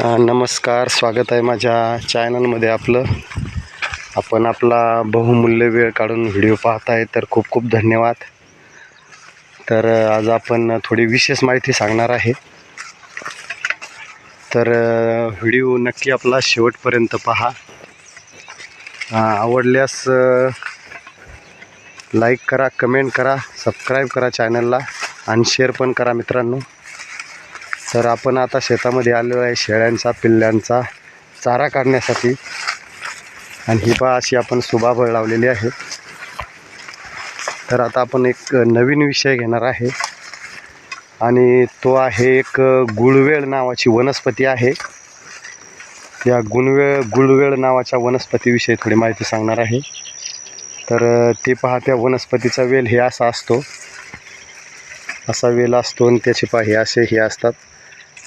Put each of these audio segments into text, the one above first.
नमस्कार स्वागत आहे माझ्या चॅनलमध्ये आपलं. आपण आपला बहुमूल्य वेळ काढून व्हिडिओ पाहत आहे तर खूप खूप धन्यवाद. तर आज आपण थोडी विशेष माहिती सांगणार आहे. तर व्हिडिओ नक्की आपला शेवटपर्यंत पहा. आवडल्यास लाईक करा कमेंट करा सबस्क्राईब करा चॅनलला आणि शेअर पण करा मित्रांनो. तर आपण आता शेतामध्ये आलेलो आहे शेळ्यांचा पिल्ल्यांचा चारा काढण्यासाठी. आणि ही पहा अशी आपण सुबाबळ लावलेली आहे. तर आता आपण एक नवीन विषय घेणार आहे. आणि तो आहे एक गुळवेळ नावाची वनस्पती आहे. या गुणवेळ गुळवेळ नावाच्या वनस्पतीविषयी थोडी माहिती सांगणार आहे. तर ते पहा त्या वनस्पतीचा वेल हे असा असतो. असा वेल असतो आणि त्याचे पहा हे असे हे असतात.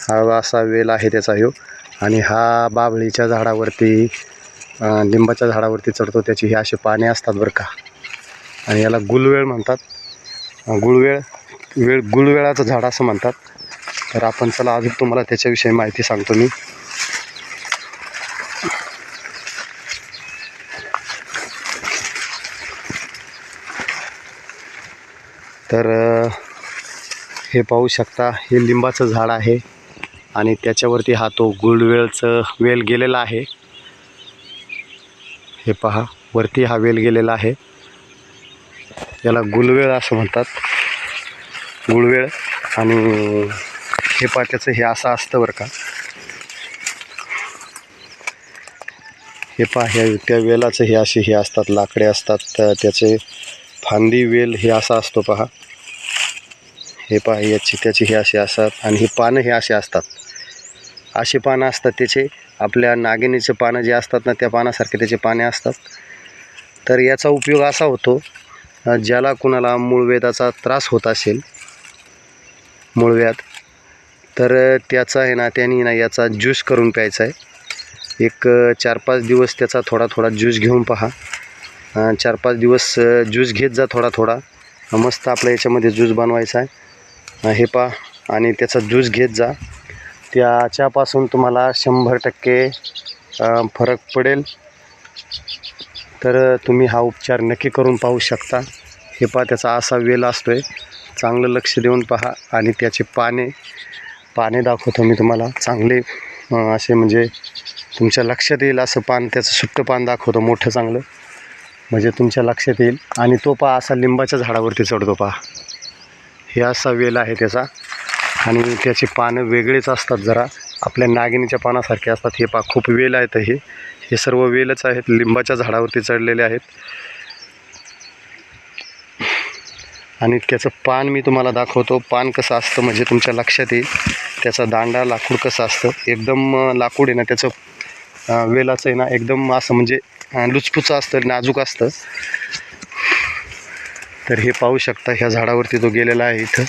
हा असा वेल आहे त्याचा ह्यो. आणि हा बाभळीच्या झाडावरती लिंबाच्या झाडावरती चढतो. त्याची हे असे पाने असतात बरं का. आणि याला गुलवेळ म्हणतात. गुळवेळ वेळ गुळवेळाचं झाड असं म्हणतात. तर आपण चला अजून तुम्हाला त्याच्याविषयी माहिती सांगतो मी. तर हे पाहू शकता हे लिंबाचं झाड आहे. आणि त्याच्यावरती हा तो गुळवेळचं वेल गेलेला आहे. हे पहा वरती हा वेल गेलेला आहे. याला गुळवेळ असं म्हणतात. गुळवेळ आणि हे पहा त्याचं हे असं असतं बरं का. हे पहा ह्या त्या वेलाचं हे असे हे असतात लाकडे असतात त्याचे फांदी वेल हे असा असतो पहा. हे पहा याची त्याची हे असे असतात आणि ही पानं हे असे असतात. असे पानं असतात त्याचे. आपल्या नागिनीचे पानं जे असतात ना त्या पानासारखे त्याचे पाने असतात. तर याचा उपयोग असा होतो ज्याला कुणाला मूळवेदाचा त्रास होत असेल मूळव्याध तर त्याचा आहे ना त्यांनी ना याचा ज्यूस करून प्यायचा आहे. एक चार पाच दिवस त्याचा थोडा थोडा ज्यूस घेऊन पहा. चार पाच दिवस ज्यूस घेत जा थोडा थोडा मस्त आपल्या याच्यामध्ये ज्यूस बनवायचा आहे. हे पहा आणि त्याचा ज्यूस घेत जा. त्याच्यापासून तुम्हाला शंभर टक्के फरक पडेल. तर तुम्ही हा उपचार नक्की करून पाहू शकता. हे पहा त्याचा असा वेल असतो आहे चांगलं लक्ष देऊन पहा आणि त्याचे पाने पाने दाखवतो मी तुम्हाला. चांगले असे म्हणजे तुमच्या लक्षात येईल असं पान त्याचं सुट्टं पान दाखवतो मोठं चांगलं. म्हणजे तुमच्या लक्षात येईल. आणि तो पहा असा लिंबाच्या झाडावरती चढतो पहा. हे असा वेल आहे त्याचा. आणि त्याची पानं वेगळेच असतात जरा. आपल्या नागिनीच्या पानासारखे असतात. हे पा खूप वेल आहेत हे. हे सर्व वेलच आहेत. लिंबाच्या झाडावरती चढलेले आहेत. आणि त्याचं पान मी तुम्हाला दाखवतो. पान कसं असतं म्हणजे तुमच्या लक्षात येईल. त्याचा दांडा लाकूड कसं असतं. एकदम लाकूड आहे ना त्याचं वेलाचं आहे ना एकदम असं म्हणजे लुचपुचं असतं नाजूक असतं. तर हे पाहू शकता ह्या झाडावरती तो गेलेला आहे इथं.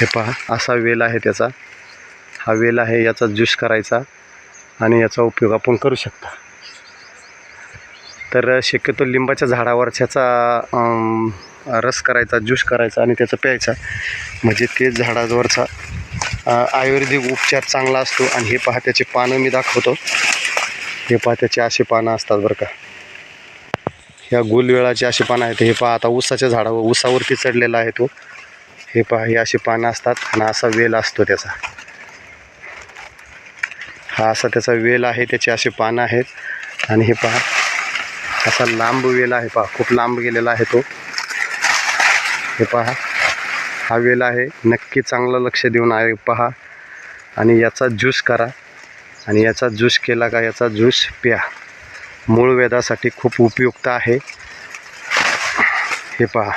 हे पहा असा वेल आहे त्याचा. हा वेल आहे याचा ज्यूस करायचा आणि याचा उपयोग आपण करू शकता. तर शक्यतो लिंबाच्या झाडावर त्याचा रस करायचा ज्यूस करायचा आणि त्याचं प्यायचा. म्हणजे ते झाडावरचा आयुर्वेदिक उपचार चांगला असतो आणि हे पहा त्याचे पानं मी दाखवतो. हे पहा त्याचे असे पानं असतात बरं का. ह्या गुलवेळाचे असे पानं आहेत. हे पहा आता ऊसाच्या झाडावर ऊसावरती चढलेला आहे तो. हे पहा हे अशी पानं असतात आणि असा वेल असतो त्याचा. हा असा त्याचा वेल आहे त्याचे असे पानं आहेत. आणि हे पहा असा लांब वेल आहे पहा खूप लांब गेलेला आहे तो. हे पहा हा वेल आहे नक्की चांगलं लक्ष देऊन आहे पहा. आणि याचा ज्यूस करा. आणि याचा ज्यूस केला का याचा ज्यूस प्या. मूळ वेदासाठी खूप उपयुक्त आहे. हे पहा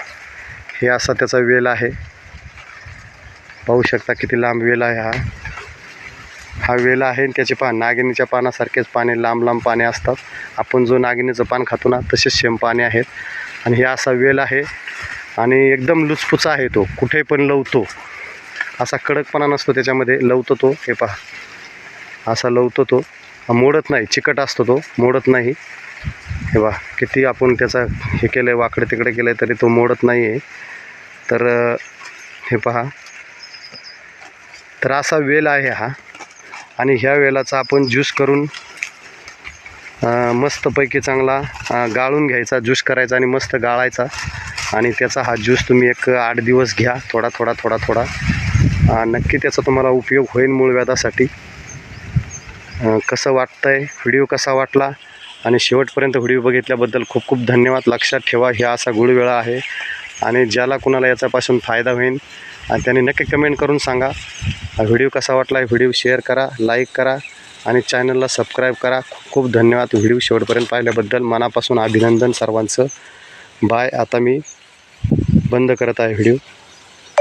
हे असा त्याचा वेल आहे. पाहू शकता किती लांब वेल आहे हा. हा वेल आहे आणि त्याचे पान नागिनीच्या पानासारखेच पाने लांब लांब पाने असतात. आपण जो नागिनीचं पान खातो ना तसेच सेम पाने आहेत. आणि हे असा वेल आहे आणि एकदम लुचपुचा आहे तो कुठे पण लवतो. असा कडकपणा नसतो त्याच्यामध्ये लवतो तो. हे पहा. असा लवतो तो. मोडत नाही चिकट असतो तो मोडत नाही. हे वा किती आपण त्याचा हे केलं आहे वाकडे तिकडे केलं आहे तरी तो मोडत नाही आहे तर हे पहा. तर असा वेल आहे हा. आणि ह्या वेलाचा आपण ज्यूस करून मस्तपैकी चांगला गाळून घ्यायचा ज्यूस करायचा आणि मस्त गाळायचा. आणि त्याचा हा ज्यूस तुम्ही एक आठ दिवस घ्या थोडा थोडा थोडा थोडा. नक्की त्याचा तुम्हाला उपयोग होईल मूळव्याधासाठी अं, कसं आहे व्हिडिओ कसा वाटला? आणि शेवटपर्यंत व्हिडिओ बघितल्याबद्दल खूप खूप धन्यवाद. लक्षात ठेवा ह्या असा गुळवेळा आहे. आणि ज्याला कुणाला याच्यापासून फायदा होईल आणि त्याने नक्की कमेंट करून सांगा. हा व्हिडिओ कसा वाटला व्हिडिओ शेअर करा लाईक करा आणि चॅनलला सबस्क्राईब करा. खूप खूप धन्यवाद व्हिडिओ शेवटपर्यंत पाहिल्याबद्दल. मनापासून अभिनंदन सर्वांचं. बाय आता मी बंद करत आहे व्हिडिओ.